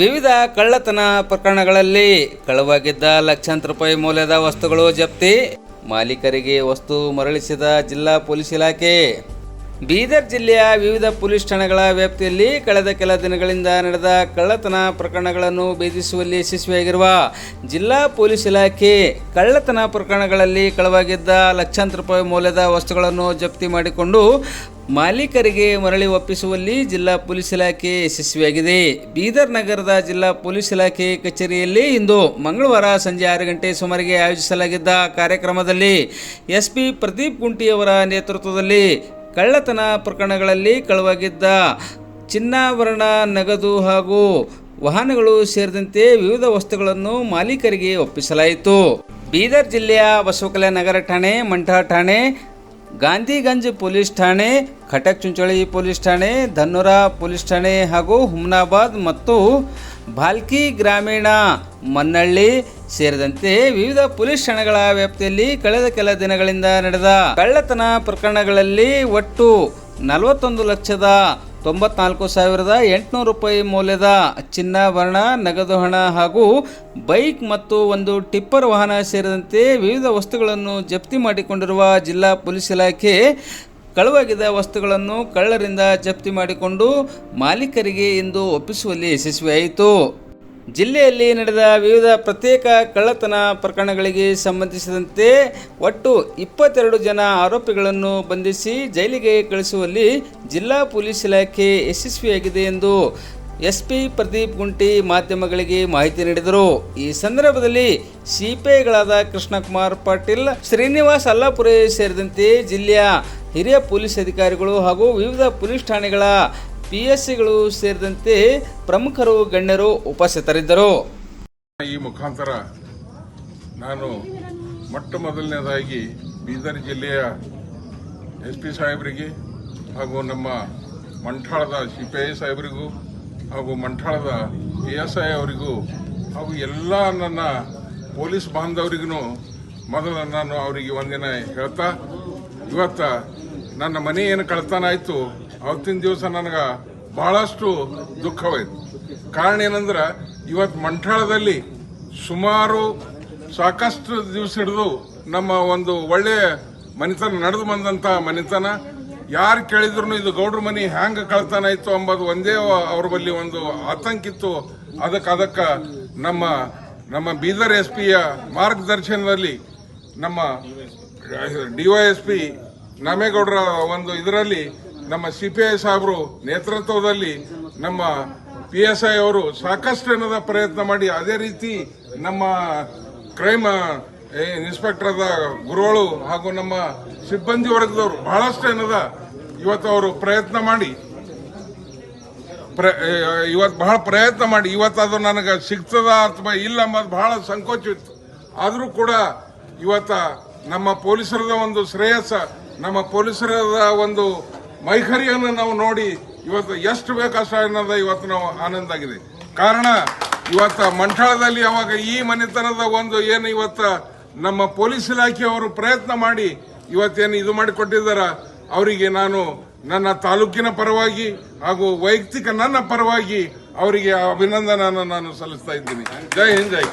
ವಿವಿಧ ಕಳ್ಳತನ ಪ್ರಕರಣಗಳಲ್ಲಿ ಕಳವಾಗಿದ್ದ ಲಕ್ಷಾಂತರ ರೂಪಾಯಿ ಮೌಲ್ಯದ ವಸ್ತುಗಳು ಜಪ್ತಿ. ಮಾಲೀಕರಿಗೆ ವಸ್ತು ಮರಳಿಸಿದ ಜಿಲ್ಲಾ ಪೊಲೀಸ್ ಇಲಾಖೆ. ಬೀದರ್ ಜಿಲ್ಲೆಯ ವಿವಿಧ ಪೊಲೀಸ್ ಠಾಣೆಗಳ ವ್ಯಾಪ್ತಿಯಲ್ಲಿ ಕಳೆದ ಕೆಲ ದಿನಗಳಿಂದ ನಡೆದ ಕಳ್ಳತನ ಪ್ರಕರಣಗಳನ್ನು ಭೇದಿಸುವಲ್ಲಿ ಯಶಸ್ವಿಯಾಗಿರುವ ಜಿಲ್ಲಾ ಪೊಲೀಸ್ ಇಲಾಖೆ ಕಳ್ಳತನ ಪ್ರಕರಣಗಳಲ್ಲಿ ಕಳವಾಗಿದ್ದ ಲಕ್ಷಾಂತರ ರೂಪಾಯಿ ಮೌಲ್ಯದ ವಸ್ತುಗಳನ್ನು ಜಪ್ತಿ ಮಾಡಿಕೊಂಡು ಮಾಲೀಕರಿಗೆ ಮರಳಿ ಒಪ್ಪಿಸುವಲ್ಲಿ ಜಿಲ್ಲಾ ಪೊಲೀಸ್ ಇಲಾಖೆ ಯಶಸ್ವಿಯಾಗಿದೆ. ಬೀದರ್ ನಗರದ ಜಿಲ್ಲಾ ಪೊಲೀಸ್ ಇಲಾಖೆ ಕಚೇರಿಯಲ್ಲಿ ಇಂದು ಮಂಗಳವಾರ ಸಂಜೆ ಆರು ಗಂಟೆ ಸುಮಾರಿಗೆ ಆಯೋಜಿಸಲಾಗಿದ್ದ ಕಾರ್ಯಕ್ರಮದಲ್ಲಿ ಎಸ್ಪಿ ಪ್ರದೀಪ್ ಕುಂಟಿಯವರ ನೇತೃತ್ವದಲ್ಲಿ ಕಳ್ಳತನ ಪ್ರಕರಣಗಳಲ್ಲಿ ಕಳವಾಗಿದ್ದ ಚಿನ್ನಾಭರಣ, ನಗದು ಹಾಗೂ ವಾಹನಗಳು ಸೇರಿದಂತೆ ವಿವಿಧ ವಸ್ತುಗಳನ್ನು ಮಾಲೀಕರಿಗೆ ಒಪ್ಪಿಸಲಾಯಿತು. ಬೀದರ್ ಜಿಲ್ಲೆಯ ಬಸವಕಲ್ಯಾಣ ನಗರ ಠಾಣೆ, ಮಂಠ ಠಾಣೆ ಗಾಂಧಿಗಂಜ್ ಪೊಲೀಸ್ ಠಾಣೆ, ಖಟಕ್ ಚುಂಚೋಳಿ ಪೊಲೀಸ್ ಠಾಣೆ, ಧನ್ನೂರ ಪೊಲೀಸ್ ಠಾಣೆ ಹಾಗೂ ಹುಮ್ನಾಬಾದ್ ಮತ್ತು ಭಾಲ್ಕಿ ಗ್ರಾಮೀಣ ಮನ್ನಳ್ಳಿ ಸೇರಿದಂತೆ ವಿವಿಧ ಪೊಲೀಸ್ ಠಾಣೆಗಳ ವ್ಯಾಪ್ತಿಯಲ್ಲಿ ಕಳೆದ ಕೆಲ ದಿನಗಳಿಂದ ನಡೆದ ಕಳ್ಳತನ ಪ್ರಕರಣಗಳಲ್ಲಿ ಒಟ್ಟು ನಲವತ್ತೊಂದು ಲಕ್ಷದ ತೊಂಬತ್ನಾಲ್ಕು ಸಾವಿರದ ಎಂಟುನೂರು ರೂಪಾಯಿ ಮೌಲ್ಯದ ಚಿನ್ನಾಭರಣ ನಗದು ಹಣ ಹಾಗೂ ಬೈಕ್ ಮತ್ತು ಒಂದು ಟಿಪ್ಪರ್ ವಾಹನ ಸೇರಿದಂತೆ ವಿವಿಧ ವಸ್ತುಗಳನ್ನು ಜಪ್ತಿ ಮಾಡಿಕೊಂಡಿರುವ ಜಿಲ್ಲಾ ಪೊಲೀಸ್ ಇಲಾಖೆ ಕಳುವಾಗಿದ್ದ ವಸ್ತುಗಳನ್ನು ಕಳ್ಳರಿಂದ ಜಪ್ತಿ ಮಾಡಿಕೊಂಡು ಮಾಲೀಕರಿಗೆ ಇಂದು ಒಪ್ಪಿಸುವಲ್ಲಿ ಯಶಸ್ವಿಯಾಯಿತು. ಜಿಲ್ಲೆಯಲ್ಲಿ ನಡೆದ ವಿವಿಧ ಪ್ರತ್ಯೇಕ ಕಳ್ಳತನ ಪ್ರಕರಣಗಳಿಗೆ ಸಂಬಂಧಿಸಿದಂತೆ ಒಟ್ಟು ಇಪ್ಪತ್ತೆರಡು ಜನ ಆರೋಪಿಗಳನ್ನು ಬಂಧಿಸಿ ಜೈಲಿಗೆ ಕಳಿಸುವಲ್ಲಿ ಜಿಲ್ಲಾ ಪೊಲೀಸ್ ಇಲಾಖೆ ಯಶಸ್ವಿಯಾಗಿದೆ ಎಂದು ಎಸ್ಪಿ ಪ್ರದೀಪ್ ಗುಂಟಿ ಮಾಧ್ಯಮಗಳಿಗೆ ಮಾಹಿತಿ ನೀಡಿದರು. ಈ ಸಂದರ್ಭದಲ್ಲಿ ಸಿಪಿಐಗಳಾದ ಕೃಷ್ಣಕುಮಾರ್ ಪಾಟೀಲ್, ಶ್ರೀನಿವಾಸ್ ಅಲ್ಲಾಪುರೆ ಸೇರಿದಂತೆ ಜಿಲ್ಲೆಯ ಹಿರಿಯ ಪೊಲೀಸ್ ಅಧಿಕಾರಿಗಳು ಹಾಗೂ ವಿವಿಧ ಪೊಲೀಸ್ ಠಾಣೆಗಳ ಪಿ ಎಸ್ ಸಿಗಳು ಸೇರಿದಂತೆ ಪ್ರಮುಖರು, ಗಣ್ಯರು ಉಪಸ್ಥಿತರಿದ್ದರು. ಈ ಮುಖಾಂತರ ನಾನು ಮೊಟ್ಟ ಮೊದಲನೇದಾಗಿ ಬೀದರ್ ಜಿಲ್ಲೆಯ ಎಸ್ ಪಿ ಸಾಹೇಬರಿಗೆ ಹಾಗೂ ನಮ್ಮ ಮಂಠಾಳದ ಸಿ ಪಿ ಐ ಸಾಹೇಬರಿಗೂ ಹಾಗೂ ಮಂಠಾಳದ ಪಿ ಎಸ್ ಐ ಅವರಿಗೂ ಹಾಗೂ ಎಲ್ಲ ನನ್ನ ಪೊಲೀಸ್ ಬಾಂಧವರಿಗೂ ಮೊದಲು ನಾನು ಅವರಿಗೆ ಒಂದಿನ ಹೇಳ್ತಾ, ಇವತ್ತ ನನ್ನ ಮನೆ ಏನು ಕಳ್ತನ ಆಯಿತು ಅವತ್ತಿನ ದಿವಸ ನನಗೆ ಬಹಳಷ್ಟು ದುಃಖವಾಯಿತು. ಕಾರಣ ಏನಂದ್ರೆ ಇವತ್ತು ಮಂಠಾಳದಲ್ಲಿ ಸುಮಾರು ಸಾಕಷ್ಟು ದಿವಸ ಹಿಡಿದು ನಮ್ಮ ಒಂದು ಒಳ್ಳೆಯ ಮನೆತನ ನಡೆದು ಬಂದಂತ ಮನೆತನ, ಯಾರು ಕೇಳಿದ್ರು ಇದು ಗೌಡ್ರ ಮನಿ ಹ್ಯಾಂಗ ಕಳ್ತನ ಇತ್ತು ಅಂಬದು ಒಂದೇ ಅವ್ರ ಬಳಿ ಒಂದು ಆತಂಕಿತ್ತು ಅದಕ್ಕೆ ಅದಕ್ಕೆ ನಮ್ಮ ನಮ್ಮ ಬೀದರ್ ಎಸ್ ಪಿಯ ಮಾರ್ಗದರ್ಶನದಲ್ಲಿ ನಮ್ಮ ಡಿವೈಎಸ್ಪಿ ನಾಮೇಗೌಡರ ಒಂದು ಇದರಲ್ಲಿ ನಮ್ಮ ಸಿ ಪಿ ಐ ಸಾಹೇಬರು ನೇತೃತ್ವದಲ್ಲಿ ನಮ್ಮ ಪಿ ಎಸ್ ಐ ಅವರು ಸಾಕಷ್ಟು ಏನದ ಪ್ರಯತ್ನ ಮಾಡಿ, ಅದೇ ರೀತಿ ನಮ್ಮ ಕ್ರೈಮ್ ಇನ್ಸ್ಪೆಕ್ಟರ್ ಗುರುಗಳು ಹಾಗೂ ನಮ್ಮ ಸಿಬ್ಬಂದಿ ವರ್ಗದವರು ಬಹಳಷ್ಟು ಏನದ ಇವತ್ತು ಅವರು ಪ್ರಯತ್ನ ಮಾಡಿ. ಇವತ್ತು ಬಹಳ ಪ್ರಯತ್ನ ಮಾಡಿ ಇವತ್ತು ಅದು ನನಗೆ ಸಿಗ್ತದ ಅಥವಾ ಇಲ್ಲ ಅನ್ನೋದು ಬಹಳ ಸಂಕೋಚ ಇತ್ತು. ಆದರೂ ಕೂಡ ಇವತ್ತ ನಮ್ಮ ಪೊಲೀಸರದ ಒಂದು ಶ್ರೇಯಸ್ಸ, ನಮ್ಮ ಪೊಲೀಸರದ ಒಂದು ಮೈಖರಿಯನ್ನು ನಾವು ನೋಡಿ ಇವತ್ತು ಎಷ್ಟು ಬೇಕಷ್ಟು ಅನ್ನೋದ ಇವತ್ತು ನಾವು ಆನಂದ ಆಗಿದೆ. ಕಾರಣ, ಇವತ್ತು ಮಂಠಾಳದಲ್ಲಿ ಅವಾಗ ಈ ಮನೆತನದ ಒಂದು ಏನು ಇವತ್ತು ನಮ್ಮ ಪೊಲೀಸ್ ಇಲಾಖೆಯವರು ಪ್ರಯತ್ನ ಮಾಡಿ ಇವತ್ತೇನು ಇದು ಮಾಡಿಕೊಟ್ಟಿದ್ದಾರ, ಅವರಿಗೆ ನಾನು ನನ್ನ ತಾಲೂಕಿನ ಪರವಾಗಿ ಹಾಗೂ ವೈಯಕ್ತಿಕ ನನ್ನ ಪರವಾಗಿ ಅವರಿಗೆ ಅಭಿನಂದನೆಯನ್ನು ನಾನು ಸಲ್ಲಿಸ್ತಾ ಇದ್ದೀನಿ. ಜೈ ಹಿಂದ್, ಜೈ